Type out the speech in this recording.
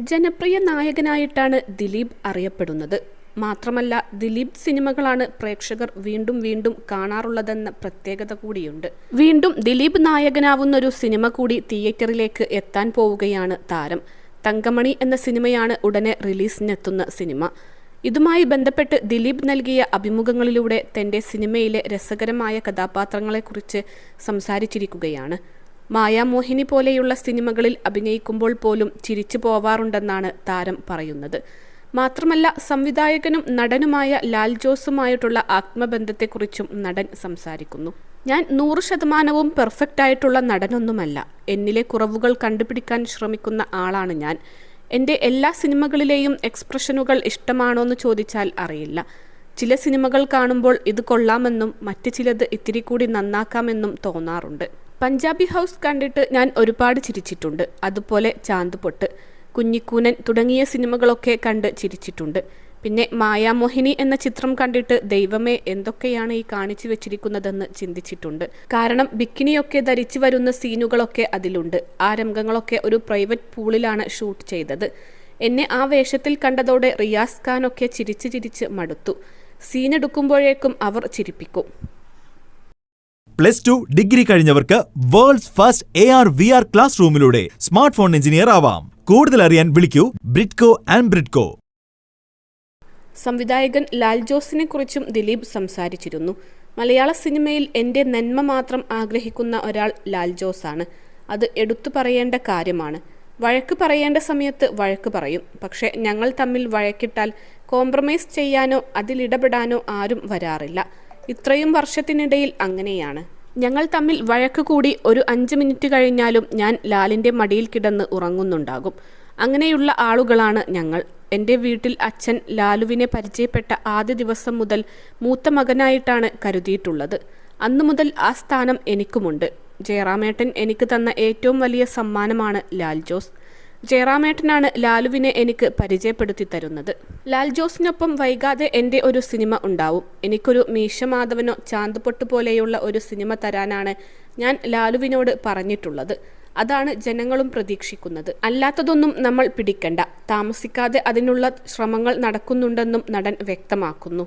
ജനപ്രിയ നായകനായിട്ടാണ് ദിലീപ് അറിയപ്പെടുന്നത്. മാത്രമല്ല ദിലീപ് സിനിമകളാണ് പ്രേക്ഷകർ വീണ്ടും വീണ്ടും കാണാറുള്ളതെന്ന പ്രത്യേകത കൂടിയുണ്ട്. വീണ്ടും ദിലീപ് നായകനാവുന്ന ഒരു സിനിമ കൂടി തിയേറ്ററിലേക്ക് എത്താൻ പോവുകയാണ് താരം. തങ്കമണി എന്ന സിനിമയാണ് ഉടനെ റിലീസിനെത്തുന്ന സിനിമ. ഇതുമായി ബന്ധപ്പെട്ട് ദിലീപ് നൽകിയ അഭിമുഖങ്ങളിലൂടെ തന്റെ സിനിമയിലെ രസകരമായ കഥാപാത്രങ്ങളെക്കുറിച്ച് സംസാരിച്ചിരിക്കുകയാണ്. മായാമോഹിനി പോലെയുള്ള സിനിമകളിൽ അഭിനയിക്കുമ്പോൾ പോലും ചിരിച്ചു പോവാറുണ്ടെന്നാണ് താരം പറയുന്നത്. മാത്രമല്ല സംവിധായകനും നടനുമായ ലാൽ ജോസുമായിട്ടുള്ള ആത്മബന്ധത്തെക്കുറിച്ചും നടൻ സംസാരിക്കുന്നു. ഞാൻ നൂറ് ശതമാനവും പെർഫെക്റ്റ് ആയിട്ടുള്ള നടനൊന്നുമല്ല. എന്നിലെ കുറവുകൾ കണ്ടുപിടിക്കാൻ ശ്രമിക്കുന്ന ആളാണ് ഞാൻ. എന്റെ എല്ലാ സിനിമകളിലെയും എക്സ്പ്രഷനുകൾ ഇഷ്ടമാണോ എന്ന് ചോദിച്ചാൽ അറിയില്ല. ചില സിനിമകൾ കാണുമ്പോൾ ഇത് കൊള്ളാമെന്നും മറ്റ് ചിലത് ഇത്തിരി കൂടി നന്നാക്കാമെന്നും തോന്നാറുണ്ട്. പഞ്ചാബി ഹൗസ് കണ്ടിട്ട് ഞാൻ ഒരുപാട് ചിരിച്ചിട്ടുണ്ട്. അതുപോലെ ചാന്ത് പൊട്ട് കുഞ്ഞിക്കൂനൻ തുടങ്ങിയ സിനിമകളൊക്കെ കണ്ട് ചിരിച്ചിട്ടുണ്ട്. പിന്നെ മായാമോഹിനി എന്ന ചിത്രം കണ്ടിട്ട് ദൈവമേ എന്തൊക്കെയാണ് ഈ കാണിച്ചു വെച്ചിരിക്കുന്നതെന്ന് ചിന്തിച്ചിട്ടുണ്ട്. കാരണം ബിക്കിനിയൊക്കെ ധരിച്ചു വരുന്ന സീനുകളൊക്കെ അതിലുണ്ട്. ആ രംഗങ്ങളൊക്കെ ഒരു പ്രൈവറ്റ് പൂളിലാണ് ഷൂട്ട് ചെയ്തത്. എന്നെ ആ വേഷത്തിൽ കണ്ടതോടെ റിയാസ് ഖാനൊക്കെ ചിരിച്ചു ചിരിച്ച് മടുത്തു. സീനെടുക്കുമ്പോഴേക്കും അവർ ചിരിപ്പിക്കും. Plus two degree കഴിഞ്ഞവർക്ക് world's first A R V R class റൂമിലൂടെ smart phone engineer ആവാം. കൂടുതൽ അറിയാൻ വിളിക്കൂ ബ്രിഡ്കോ ആൻഡ് ബ്രിഡ്കോ. സംവിധായകൻ ലാൽ ജോസിനെ കുറിച്ചും ദിലീപ് സംസാരിച്ചിരുന്നു. മലയാള സിനിമയിൽ എന്റെ നന്മ മാത്രം ആഗ്രഹിക്കുന്ന ഒരാൾ ലാൽ ജോസാണ്. അത് എടുത്തു പറയേണ്ട കാര്യമാണ്. വഴക്ക് പറയേണ്ട സമയത്ത് വഴക്ക് പറയും. പക്ഷേ ഞങ്ങൾ തമ്മിൽ വഴക്കിട്ടാൽ കോംപ്രമൈസ് ചെയ്യാനോ അതിലിടപെടാനോ ആരും വരാറില്ല. ഇത്രയും വർഷത്തിനിടയിൽ അങ്ങനെയാണ്. ഞങ്ങൾ തമ്മിൽ വഴക്ക് കൂടി ഒരു അഞ്ച് മിനിറ്റ് കഴിഞ്ഞാലും ഞാൻ ലാലിന്റെ മടിയിൽ കിടന്ന് ഉറങ്ങുന്നുണ്ടാകും. അങ്ങനെയുള്ള ആളുകളാണ് ഞങ്ങൾ. എന്റെ വീട്ടിൽ അച്ഛൻ ലാലുവിനെ പരിചയപ്പെട്ട ആദ്യ ദിവസം മുതൽ മൂത്ത മകനായിട്ടാണ് കരുതിയിട്ടുള്ളത്. അന്നു മുതൽ ആ സ്ഥാനം എനിക്കുമുണ്ട്. ജയറാമേട്ടൻ എനിക്ക് തന്ന ഏറ്റവും വലിയ സമ്മാനമാണ് ലാൽ ജോസ്. ജയറാമേട്ടനാണ് ലാലുവിനെ എനിക്ക് പരിചയപ്പെടുത്തി തരുന്നത്. ലാൽ ജോസിനൊപ്പം വൈകാതെ എന്റെ ഒരു സിനിമ ഉണ്ടാവും. എനിക്കൊരു മീശമാധവനോ ചാന്തുപൊട്ട് പോലെയുള്ള ഒരു സിനിമ തരാനാണ് ഞാൻ ലാലുവിനോട് പറഞ്ഞിട്ടുള്ളത്. അതാണ് ജനങ്ങളും പ്രതീക്ഷിക്കുന്നത്. അല്ലാത്തതൊന്നും നമ്മൾ പിടിക്കണ്ട. താമസിക്കാതെ അതിനുള്ള ശ്രമങ്ങൾ നടക്കുന്നുണ്ടെന്നും നടൻ വ്യക്തമാക്കുന്നു.